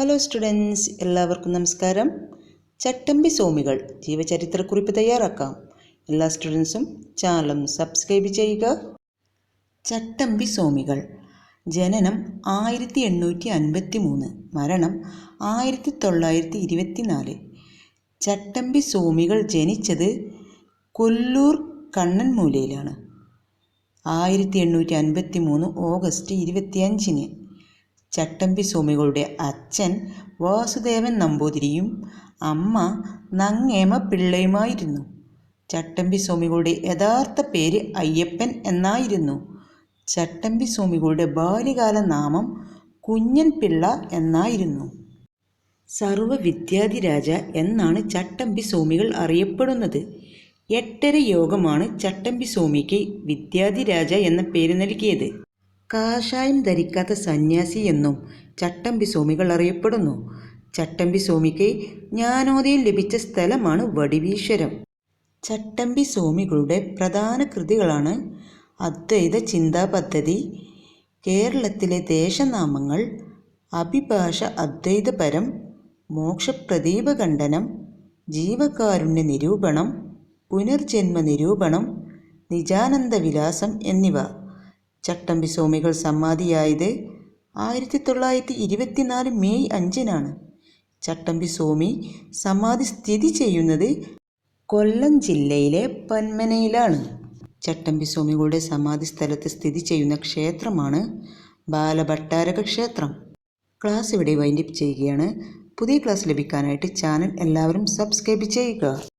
Hello students എല്ലാവർക്കും നമസ്കാരം. ചട്ടമ്പി സോമികൾ ജീവചരിത്രക്കുറിപ്പ് തയ്യാറാക്കാം. എല്ലാ സ്റ്റുഡൻസും ചാനലും സബ്സ്ക്രൈബ് ചെയ്യുക. ചട്ടമ്പി സോമികൾ ജനനം ആയിരത്തി എണ്ണൂറ്റി അൻപത്തി മൂന്ന് മരണം ആയിരത്തി തൊള്ളായിരത്തി ഇരുപത്തി നാല് ചട്ടമ്പി സോമികൾ ജനിച്ചത് കൊല്ലൂർ കണ്ണൻമൂലയിലാണ്. ആയിരത്തി എണ്ണൂറ്റി അൻപത്തി മൂന്ന് ഓഗസ്റ്റ് ഇരുപത്തിയഞ്ചിന്. ചട്ടമ്പി സ്വാമികളുടെ അച്ഛൻ വാസുദേവൻ നമ്പൂതിരിയും അമ്മ നങ്ങേമ പിള്ളയുമായിരുന്നു. ചട്ടമ്പി സ്വാമികളുടെ യഥാർത്ഥ പേര് അയ്യപ്പൻ എന്നായിരുന്നു. ചട്ടമ്പി സ്വാമികളുടെ ബാല്യകാല നാമം കുഞ്ഞൻ പിള്ള എന്നായിരുന്നു. സർവവിദ്യാധിരാജ എന്നാണ് ചട്ടമ്പി സ്വാമികൾ അറിയപ്പെടുന്നത്. എട്ടര യോഗമാണ് ചട്ടമ്പി സ്വാമിക്ക് വിദ്യാധിരാജ എന്ന പേര് നൽകിയത്. കാഷായം ധരിക്കാത്ത സന്യാസി എന്നും ചട്ടമ്പി സ്വാമികൾ അറിയപ്പെടുന്നു. ചട്ടമ്പി സ്വാമിക്ക് ജ്ഞാനോദയം ലഭിച്ച സ്ഥലമാണ് വടിവീശ്വരം. ചട്ടമ്പി സ്വാമികളുടെ പ്രധാന കൃതികളാണ് അദ്വൈത ചിന്താ പദ്ധതി കേരളത്തിലെ ദേശനാമങ്ങൾ അഭിഭാഷ അദ്വൈതപരം മോക്ഷപ്രദീപഖണ്ഡനം ജീവകാരുണ്യ നിരൂപണം പുനർജന്മ നിരൂപണം നിജാനന്ദവിലാസം എന്നിവ. ചട്ടമ്പി സ്വാമികൾ സമാധിയായത് ആയിരത്തി തൊള്ളായിരത്തി ഇരുപത്തിനാല് മെയ് അഞ്ചിനാണ്. ചട്ടമ്പി സ്വാമി സമാധി സ്ഥിതി ചെയ്യുന്നത് കൊല്ലം ജില്ലയിലെ പന്മനയിലാണ്. ചട്ടമ്പി സ്വാമികളുടെ സമാധി സ്ഥലത്ത് സ്ഥിതി ചെയ്യുന്ന ക്ഷേത്രമാണ് ബാലഭട്ടാരക ക്ഷേത്രം. ക്ലാസ് ഇവിടെ വൈൻഡപ്പ് ചെയ്യുകയാണ്. പുതിയ ക്ലാസ് ലഭിക്കാനായിട്ട് ചാനൽ എല്ലാവരും സബ്സ്ക്രൈബ് ചെയ്യുക.